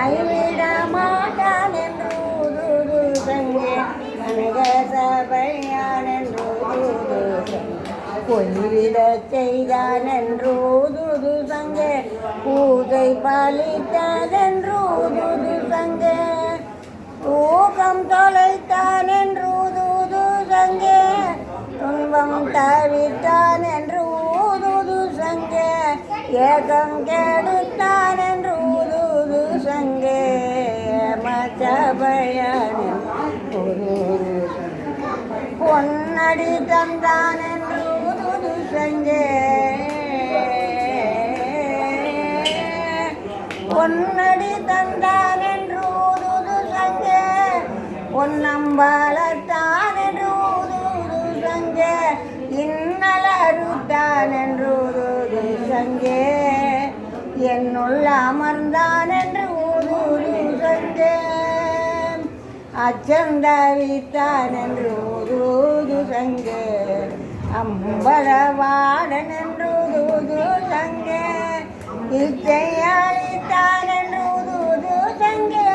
கைவிட மாட்டான் என்று சங்கே மனித சபையான் என்று ஊதுது பொய்விட செய்தான் என்று ஊதுது சங்கே பூஜை பாலித்ததென்று ஊதுது சங்கே தூக்கம் தொலைத்தான் என்று ஊதுது சங்கே துன்பம் தவித்தான் என்று ஊதுது சங்கே. ஏகம் கேடு பொன்னடி தந்தான் என்று ஊதுது பொன்னடி தந்தான் என்று சங்கே பொன்னம்பலத்தான் என்று சங்கே இன்னல அறுத்தான் என்று சங்கே என்னுள்ள அமர்ந்தானே அச்சந்தவித்தான் என்று ஊதுது சங்கே அம்பலவாடன் என்று ஊதுது சங்கே இச்சையாளித்தான் என்று ஊதுது சங்கே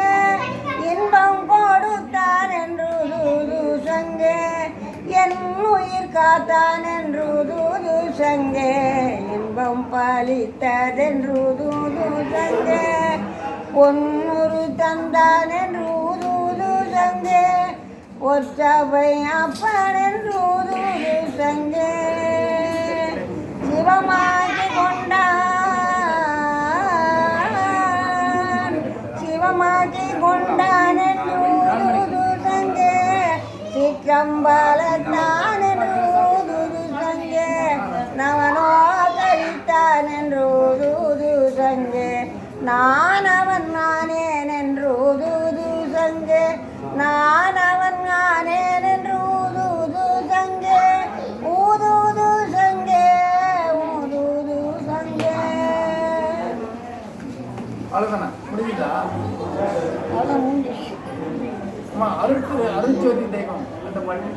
இன்பம் கொடுத்தான் என்று ஊதுது சங்கே என் உயிர் காத்தான் என்று ஊதுது சங்கே இன்பம் பாலித்ததென்று ஊதுது சங்கே பொன்னுரு தந்தான் என்று ஒற்றவை அப்பன் சங்கே. சிவமாகி கொண்டான். சிவமாகி கொண்டான் என்று சங்கே. சிற்றம்பலத்தான் என்று சங்கே. நவனோ கழித்தான் என்று சங்கே. நான் அவன் நானேன் என்று சங்கே. நான் அவ்வளோதானே முடிஞ்சுதா? அவ்வளோ முடிஞ்சிச்சு அம்மா அருட்டு அருட்சோதி தெய்வம் அந்த பாட்டு